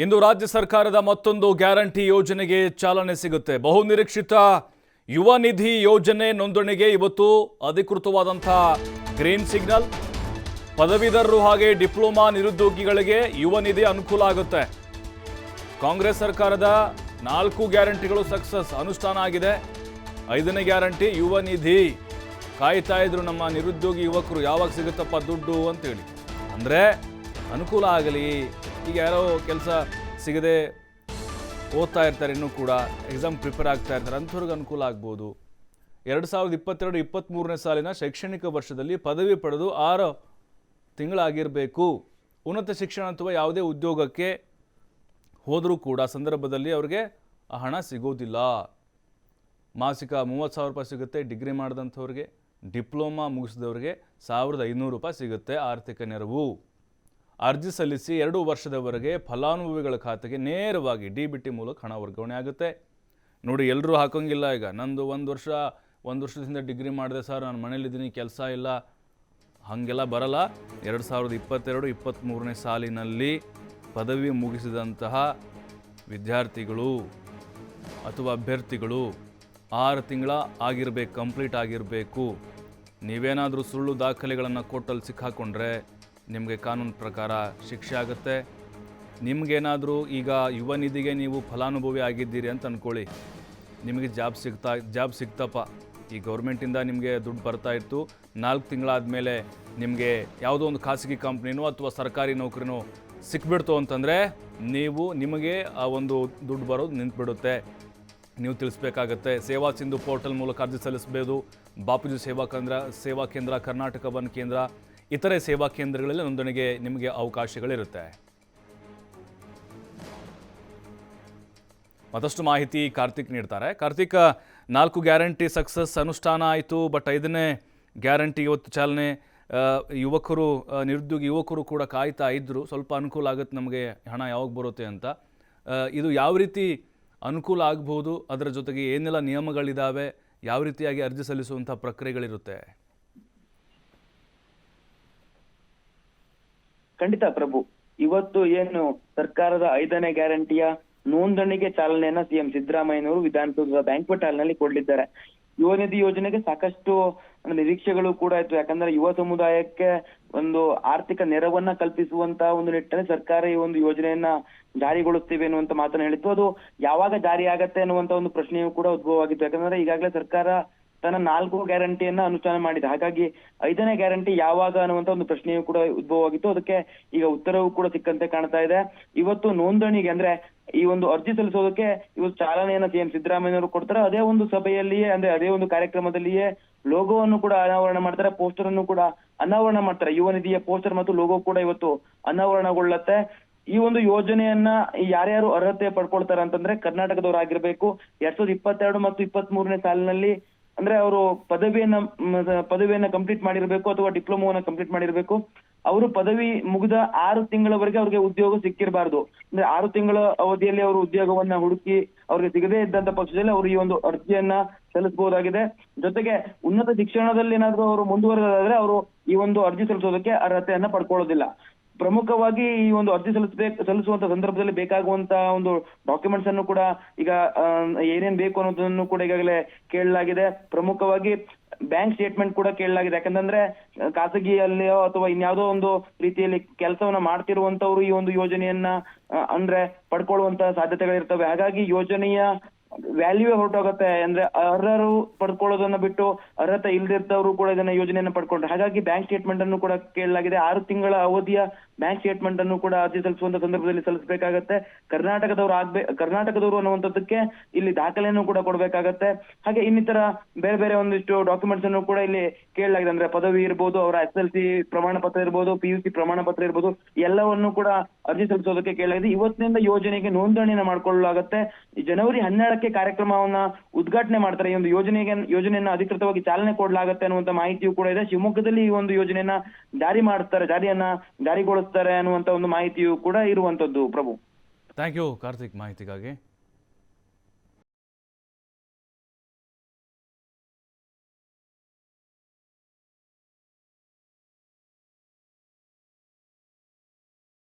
ಇಂದು ರಾಜ್ಯ ಸರ್ಕಾರದ ಮತ್ತೊಂದು ಗ್ಯಾರಂಟಿ ಯೋಜನೆಗೆ ಚಾಲನೆ ಸಿಗುತ್ತೆ. ಬಹುನಿರೀಕ್ಷಿತ ಯುವ ನಿಧಿ ಯೋಜನೆ ನೋಂದಣಿಗೆ ಇವತ್ತು ಅಧಿಕೃತವಾದಂಥ ಗ್ರೀನ್ ಸಿಗ್ನಲ್. ಪದವೀಧರರು ಹಾಗೆ ಡಿಪ್ಲೊಮಾ ನಿರುದ್ಯೋಗಿಗಳಿಗೆ ಯುವ ನಿಧಿ ಅನುಕೂಲ ಆಗುತ್ತೆ. ಕಾಂಗ್ರೆಸ್ ಸರ್ಕಾರದ ನಾಲ್ಕು ಗ್ಯಾರಂಟಿಗಳು ಸಕ್ಸಸ್, ಅನುಷ್ಠಾನ ಆಗಿದೆ. ಐದನೇ ಗ್ಯಾರಂಟಿ, ಯುವ ನಿಧಿ. ಕಾಯ್ತಾ ಇದ್ರು ನಮ್ಮ ನಿರುದ್ಯೋಗಿ ಯುವಕರು ಯಾವಾಗ ಸಿಗುತ್ತಪ್ಪ ದುಡ್ಡು ಅಂತೇಳಿ. ಅಂದರೆ ಅನುಕೂಲ ಆಗಲಿ. ಈಗ ಯಾರೋ ಕೆಲಸ ಸಿಗದೆ ಓದ್ತಾ ಇರ್ತಾರೆ, ಇನ್ನೂ ಕೂಡ ಎಕ್ಸಾಮ್ ಪ್ರಿಪೇರ್ ಆಗ್ತಾ ಇರ್ತಾರೆ, ಅಂಥವ್ರಿಗೆ ಅನುಕೂಲ ಆಗ್ಬೋದು. ಎರಡು ಸಾವಿರದ ಇಪ್ಪತ್ತೆರಡು, ಇಪ್ಪತ್ತ್ಮೂರನೇ ಸಾಲಿನ ಶೈಕ್ಷಣಿಕ ವರ್ಷದಲ್ಲಿ ಪದವಿ ಪಡೆದು ಆರು ತಿಂಗಳಾಗಿರಬೇಕು. ಉನ್ನತ ಶಿಕ್ಷಣ ಅಥವಾ ಯಾವುದೇ ಉದ್ಯೋಗಕ್ಕೆ ಹೋದರೂ ಕೂಡ ಸಂದರ್ಭದಲ್ಲಿ ಅವ್ರಿಗೆ ಆ ಹಣ ಸಿಗೋದಿಲ್ಲ. ಮಾಸಿಕ ಮೂವತ್ತು ಸಾವಿರ ರೂಪಾಯಿ ಸಿಗುತ್ತೆ, ಡಿಗ್ರಿ ಮಾಡಿದಂಥವ್ರಿಗೆ, ಡಿಪ್ಲೊಮಾ ಮುಗಿಸಿದವ್ರಿಗೆ ಸಾವಿರದ ಐನೂರು ರೂಪಾಯಿ ಸಿಗುತ್ತೆ ಆರ್ಥಿಕ ನೆರವು. ಅರ್ಜಿ ಸಲ್ಲಿಸಿ ಎರಡು ವರ್ಷದವರೆಗೆ ಫಲಾನುಭವಿಗಳ ಖಾತೆಗೆ ನೇರವಾಗಿ ಡಿ ಬಿ ಟಿ ಮೂಲಕ ಹಣ ವರ್ಗಾವಣೆ ಆಗುತ್ತೆ. ನೋಡಿ ಎಲ್ಲರೂ ಹಾಕೋಂಗಿಲ್ಲ ಈಗ. ನಂದು ಒಂದು ವರ್ಷ, ಒಂದು ವರ್ಷದಿಂದ ಡಿಗ್ರಿ ಮಾಡಿದೆ ಸರ್. ನಾನು ಮನೇಲಿದ್ದೀನಿ, ಕೆಲಸ ಇಲ್ಲ. ಹಾಗೆಲ್ಲ ಬರಲ್ಲ. ಎರಡು ಸಾವಿರದ ಇಪ್ಪತ್ತೆರಡು ಇಪ್ಪತ್ತ್ಮೂರನೇ ಸಾಲಿನಲ್ಲಿ ಪದವಿ ಮುಗಿಸಿದಂತಹ ವಿದ್ಯಾರ್ಥಿಗಳು ಅಥವಾ ಅಭ್ಯರ್ಥಿಗಳು ಆರು ತಿಂಗಳ ಆಗಿರಬೇಕು, ಕಂಪ್ಲೀಟ್ ಆಗಿರಬೇಕು. ನೀವೇನಾದರೂ ಸುಳ್ಳು ದಾಖಲೆಗಳನ್ನು ಕೊಟ್ಟಲ್ಲಿ ಸಿಕ್ಕಾಕೊಂಡ್ರೆ ನಿಮಗೆ ಕಾನೂನು ಪ್ರಕಾರ ಶಿಕ್ಷೆ ಆಗುತ್ತೆ. ನಿಮಗೇನಾದರೂ ಈಗ ಯುವ ನಿಧಿಗೆ ನೀವು ಫಲಾನುಭವಿ ಆಗಿದ್ದೀರಿ ಅಂತ ಅಂದ್ಕೊಳ್ಳಿ ನಿಮಗೆ ಜಾಬ್ ಸಿಗ್ತಾ, ಜಾಬ್ ಸಿಗ್ತಪ್ಪ. ಈ ಗೌರ್ಮೆಂಟಿಂದ ನಿಮಗೆ ದುಡ್ಡು ಬರ್ತಾ ಇತ್ತು. ನಾಲ್ಕು ತಿಂಗಳಾದಮೇಲೆ ನಿಮಗೆ ಯಾವುದೋ ಒಂದು ಖಾಸಗಿ ಕಂಪ್ನಿನೋ ಅಥವಾ ಸರ್ಕಾರಿ ನೌಕರಿನೋ ಸಿಕ್ಬಿಡ್ತು ಅಂತಂದರೆ ನೀವು ನಿಮಗೆ ಆ ಒಂದು ದುಡ್ಡು ಬರೋದು ನಿಂತುಬಿಡುತ್ತೆ. ನೀವು ತಿಳಿಸ್ಬೇಕಾಗತ್ತೆ. ಸೇವಾ ಸಿಂಧು ಪೋರ್ಟಲ್ ಮೂಲಕ ಅರ್ಜಿ ಸಲ್ಲಿಸಬಹುದು ಬಾಪೂಜಿ ಸೇವಾ ಕೇಂದ್ರ ಸೇವಾ ಕೇಂದ್ರ, ಕರ್ನಾಟಕ ವನ್ ಕೇಂದ್ರ ಇತರೆ ಸೇವಾ ಕೇಂದ್ರಗಳಲ್ಲಿ ನೋಂದಣಿಗೆ ನಿಮಗೆ ಅವಕಾಶಗಳಿರುತ್ತೆ. ಮತ್ತಷ್ಟು ಮಾಹಿತಿ ಕಾರ್ತಿಕ್ ನೀಡ್ತಾರೆ. ಕಾರ್ತಿಕ್, ನಾಲ್ಕು ಗ್ಯಾರಂಟಿ ಸಕ್ಸಸ್ ಅನುಷ್ಠಾನ ಆಯಿತು, ಬಟ್ ಐದನೇ ಗ್ಯಾರಂಟಿ ಇವತ್ತು ಚಾಲನೆ ಯುವಕರು ನಿರುದ್ಯೋಗಿ ಯುವಕರು ಕೂಡ ಕಾಯ್ತಾ ಇದ್ದರು ಸ್ವಲ್ಪ ಅನುಕೂಲ ಆಗುತ್ತೆ ನಮಗೆ, ಹಣ ಯಾವಾಗ ಬರುತ್ತೆ ಅಂತ. ಇದು ಯಾವ ರೀತಿ ಅನುಕೂಲ ಆಗ್ಬೋದು ಅದರ ಜೊತೆಗೆ ಏನೆಲ್ಲ ನಿಯಮಗಳಿದ್ದಾವೆ ಯಾವ ರೀತಿಯಾಗಿ ಅರ್ಜಿ ಸಲ್ಲಿಸುವಂಥ ಪ್ರಕ್ರಿಯೆಗಳಿರುತ್ತೆ? ಖಂಡಿತ ಪ್ರಭು. ಇವತ್ತು ಏನು ಸರ್ಕಾರದ ಐದನೇ ಗ್ಯಾರಂಟಿಯ ನೋಂದಣಿಗೆ ಚಾಲನೆಯನ್ನ ಸಿಎಂ ಸಿದ್ದರಾಮಯ್ಯನವರು ವಿಧಾನಸೌಧದ ಬ್ಯಾಂಕ್ವೆಟ್ ಹಾಲ್ನಲ್ಲಿ ಕೊಡಲಿದ್ದಾರೆ. ಯುವ ನಿಧಿ ಯೋಜನೆಗೆ ಸಾಕಷ್ಟು ನಿರೀಕ್ಷೆಗಳು ಕೂಡ ಇತ್ತು. ಯಾಕಂದ್ರೆ ಯುವ ಸಮುದಾಯಕ್ಕೆ ಒಂದು ಆರ್ಥಿಕ ನೆರವನ್ನ ಕಲ್ಪಿಸುವಂತ ಒಂದು ನಿಟ್ಟಿನಲ್ಲಿ ಸರ್ಕಾರ ಈ ಒಂದು ಯೋಜನೆಯನ್ನ ಜಾರಿಗೊಳಿಸ್ತೀವಿ ಅನ್ನುವಂತ ಮಾತನ್ನ ಹೇಳಿತ್ತು. ಅದು ಯಾವಾಗ ಜಾರಿ ಆಗತ್ತೆ ಅನ್ನುವಂತ ಒಂದು ಪ್ರಶ್ನೆಯೂ ಕೂಡ ಉದ್ಭವ ಆಗಿತ್ತು ಯಾಕಂದ್ರೆ ಈಗಾಗಲೇ ಸರ್ಕಾರ ತನ್ನ ನಾಲ್ಕು ಗ್ಯಾರಂಟಿಯನ್ನ ಅನುಷ್ಠಾನ ಮಾಡಿದೆ. ಹಾಗಾಗಿ ಐದನೇ ಗ್ಯಾರಂಟಿ ಯಾವಾಗ ಅನ್ನುವಂತ ಒಂದು ಪ್ರಶ್ನೆಯೂ ಕೂಡ ಉದ್ಭವವಾಗಿತ್ತು. ಅದಕ್ಕೆ ಈಗ ಉತ್ತರವೂ ಕೂಡ ಸಿಕ್ಕಂತೆ ಕಾಣ್ತಾ ಇದೆ. ಇವತ್ತು ನೋಂದಣಿಗೆ ಅಂದ್ರೆ ಈ ಒಂದು ಅರ್ಜಿ ಸಲ್ಲಿಸೋದಕ್ಕೆ ಇವತ್ತು ಚಾಲನೆಯನ್ನ ಸಿದ್ದರಾಮಯ್ಯ ಅವರು ಕೊಡ್ತಾರೆ. ಅದೇ ಒಂದು ಸಭೆಯಲ್ಲಿಯೇ ಅಂದ್ರೆ ಅದೇ ಒಂದು ಕಾರ್ಯಕ್ರಮದಲ್ಲಿಯೇ ಲೋಗೋವನ್ನು ಕೂಡ ಅನಾವರಣ ಮಾಡ್ತಾರೆ. ಪೋಸ್ಟರ್ ಅನ್ನು ಕೂಡ ಅನಾವರಣ ಮಾಡ್ತಾರೆ. ಯುವ ನಿಧಿಯ ಪೋಸ್ಟರ್ ಮತ್ತು ಲೋಗೋ ಕೂಡ ಇವತ್ತು ಅನಾವರಣಗೊಳ್ಳುತ್ತೆ. ಈ ಒಂದು ಯೋಜನೆಯನ್ನ ಯಾರ್ಯಾರು ಅರ್ಹತೆ ಪಡ್ಕೊಳ್ತಾರೆ ಅಂತಂದ್ರೆ ಕರ್ನಾಟಕದವರಾಗಿರ್ಬೇಕು. ಎರಡ್ ಸಾವಿರದ ಇಪ್ಪತ್ತೆರಡು ಮತ್ತು ಇಪ್ಪತ್ತ್ ಮೂರನೇ ಸಾಲಿನಲ್ಲಿ ಅಂದ್ರೆ ಅವರು ಪದವಿಯನ್ನ ಪದವಿಯನ್ನ ಕಂಪ್ಲೀಟ್ ಮಾಡಿರ್ಬೇಕು ಅಥವಾ ಡಿಪ್ಲೊಮೋವನ್ನ ಕಂಪ್ಲೀಟ್ ಮಾಡಿರಬೇಕು. ಅವರು ಪದವಿ ಮುಗಿದ ಆರು ತಿಂಗಳವರೆಗೆ ಅವ್ರಿಗೆ ಉದ್ಯೋಗ ಸಿಕ್ಕಿರಬಾರ್ದು. ಅಂದ್ರೆ ಆರು ತಿಂಗಳ ಅವಧಿಯಲ್ಲಿ ಅವರು ಉದ್ಯೋಗವನ್ನ ಹುಡುಕಿ ಅವ್ರಿಗೆ ಸಿಗದೇ ಇದ್ದಂತ ಪಕ್ಷದಲ್ಲಿ ಅವರು ಈ ಒಂದು ಅರ್ಜಿಯನ್ನ ಸಲ್ಲಿಸಬಹುದಾಗಿದೆ. ಜೊತೆಗೆ ಉನ್ನತ ಶಿಕ್ಷಣದಲ್ಲಿ ಏನಾದ್ರೂ ಅವರು ಮುಂದುವರೆದಾದ್ರೆ ಅವರು ಈ ಒಂದು ಅರ್ಜಿ ಸಲ್ಲಿಸೋದಕ್ಕೆ ಅರ್ಹತೆಯನ್ನ ಪಡ್ಕೊಳ್ಳೋದಿಲ್ಲ. ಪ್ರಮುಖವಾಗಿ ಈ ಒಂದು ಅರ್ಜಿ ಸಲ್ಲಿಸಬೇಕು, ಸಲ್ಲಿಸುವಂತ ಸಂದರ್ಭದಲ್ಲಿ ಬೇಕಾಗುವಂತ ಒಂದು ಡಾಕ್ಯುಮೆಂಟ್ಸ್ ಅನ್ನು ಕೂಡ ಈಗ ಏನೇನ್ ಬೇಕು ಅನ್ನೋದನ್ನು ಕೂಡ ಈಗಾಗಲೇ ಕೇಳಲಾಗಿದೆ. ಪ್ರಮುಖವಾಗಿ ಬ್ಯಾಂಕ್ ಸ್ಟೇಟ್ಮೆಂಟ್ ಕೂಡ ಕೇಳಲಾಗಿದೆ. ಯಾಕಂತಂದ್ರೆ, ಖಾಸಗಿಯಲ್ಲಿಯೋ ಅಥವಾ ಇನ್ಯಾವುದೋ ಒಂದು ರೀತಿಯಲ್ಲಿ ಕೆಲಸವನ್ನ ಮಾಡ್ತಿರುವಂತವ್ರು ಈ ಒಂದು ಯೋಜನೆಯನ್ನ ಅಂದ್ರೆ ಪಡ್ಕೊಳ್ಳುವಂತ ಸಾಧ್ಯತೆಗಳಿರ್ತವೆ. ಹಾಗಾಗಿ ಯೋಜನೆಯ ವ್ಯಾಲ್ಯೂವೇ ಹೊರಟೋಗುತ್ತೆ. ಅಂದ್ರೆ ಅರ್ಹರು ಪಡ್ಕೊಳ್ಳೋದನ್ನ ಬಿಟ್ಟು ಅರ್ಹತೆ ಇಲ್ದಿರ್ತವ್ರು ಕೂಡ ಇದನ್ನ ಯೋಜನೆಯನ್ನ ಪಡ್ಕೊಂಡ್ರೆ. ಹಾಗಾಗಿ ಬ್ಯಾಂಕ್ ಸ್ಟೇಟ್ಮೆಂಟ್ ಅನ್ನು ಕೂಡ ಕೇಳಲಾಗಿದೆ. ಆರು ತಿಂಗಳ ಅವಧಿಯ ಬ್ಯಾಂಕ್ ಸ್ಟೇಟ್ಮೆಂಟ್ ಅನ್ನು ಕೂಡ ಅರ್ಜಿ ಸಲ್ಲಿಸುವಂತ ಸಂದರ್ಭದಲ್ಲಿ ಸಲ್ಲಿಸಬೇಕಾಗತ್ತೆ. ಕರ್ನಾಟಕದವರು ಆಗ್ಬೇಕು ಕರ್ನಾಟಕದವರು ಅನ್ನುವಂಥದ್ದಕ್ಕೆ ಇಲ್ಲಿ ದಾಖಲೆಯನ್ನು ಕೂಡ ಕೊಡಬೇಕಾಗತ್ತೆ. ಹಾಗೆ ಇನ್ನಿತರ ಬೇರೆ ಬೇರೆ ಒಂದಿಷ್ಟು ಡಾಕ್ಯುಮೆಂಟ್ಸ್ ಅನ್ನು ಕೂಡ ಇಲ್ಲಿ ಕೇಳಲಾಗಿದೆ. ಅಂದ್ರೆ ಪದವಿ ಇರ್ಬೋದು, ಅವರ ಎಸ್ ಎಲ್ ಸಿ ಪ್ರಮಾಣ ಪತ್ರ ಇರ್ಬೋದು ಪಿ ಯು ಸಿ ಪ್ರಮಾಣ ಪತ್ರ ಇರ್ಬೋದು, ಎಲ್ಲವನ್ನು ಕೂಡ ಅರ್ಜಿ ಸಲ್ಲಿಸೋದಕ್ಕೆ ಕೇಳಲಾಗಿದೆ. ಇವತ್ತಿನಿಂದ ಯೋಜನೆಗೆ ನೋಂದಣಿಯನ್ನು ಮಾಡಿಕೊಳ್ಳಲಾಗುತ್ತೆ. ಜನವರಿ ಹನ್ನೆರಡಕ್ಕೆ ಕಾರ್ಯಕ್ರಮವನ್ನ ಉದ್ಘಾಟನೆ ಮಾಡ್ತಾರೆ. ಈ ಒಂದು ಯೋಜನೆಗೆ, ಯೋಜನೆಯನ್ನ ಅಧಿಕೃತವಾಗಿ ಚಾಲನೆ ಕೊಡಲಾಗುತ್ತೆ ಅನ್ನುವಂತ ಮಾಹಿತಿಯೂ ಕೂಡ ಇದೆ. ಶಿವಮೊಗ್ಗದಲ್ಲಿ ಈ ಒಂದು ಯೋಜನೆಯನ್ನ ಜಾರಿ ಮಾಡ್ತಾರೆ, ಜಾರಿಯನ್ನ ಜಾರಿಗೊಳಿಸ್ತಾರೆ ಅನ್ನುವಂತ ಒಂದು ಮಾಹಿತಿಯೂ ಕೂಡ ಇರುವಂತದ್ದು ಪ್ರಭು. ಥ್ಯಾಂಕ್ ಯು ಕಾರ್ತಿಕ್ ಮಾಹಿತಿಗಾಗಿ.